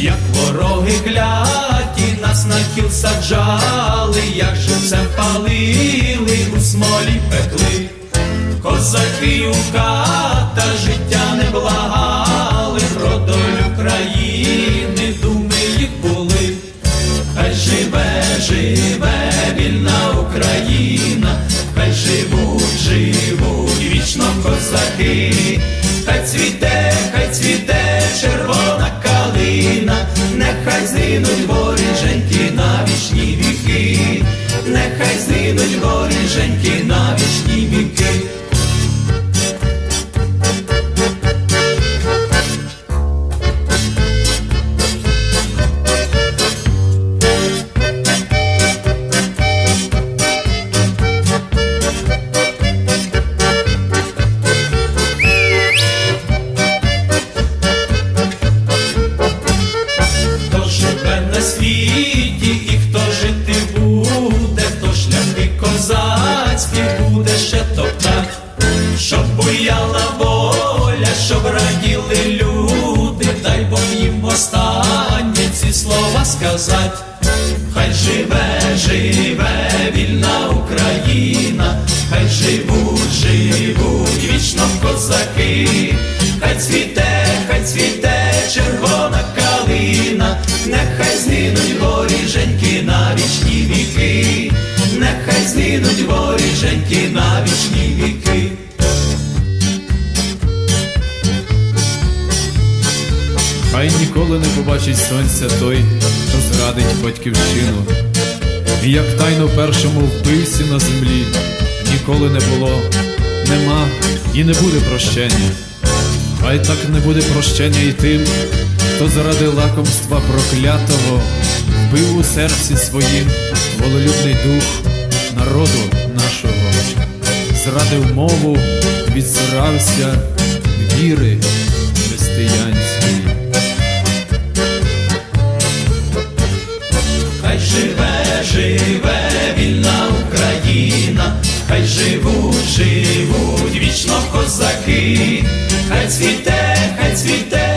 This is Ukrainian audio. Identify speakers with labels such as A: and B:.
A: Як вороги кляті нас на кіл саджали, як живцем палили, у смолі пекли, козаки у ката життя не благали, козацькі буде ще топтать, щоб буяла воля, щоб раділи люди, дай Бог їм останнє ці слова сказать. Хай живе, живе вільна Україна, хай живуть, живуть вічно козаки, хай цвіте, хай цвіте червона калина, нехай згинуть воріженьки на вічні віки, нехай згинуть воріженьки на вічні віки.
B: Хай ніколи не побачить сонця той, хто зрадить батьківщину. І як тайно першому вбивці на землі ніколи не було, нема і не буде прощення. Хай так не буде прощення і тим, хто заради лакомства проклятого вбив у серці своїм волелюбний дух народу нашого, зрадив мову, відсирався віри християнської.
A: Хай живе, живе вільна Україна, хай живуть, живуть вічно козаки, хай цвіте, хай цвіте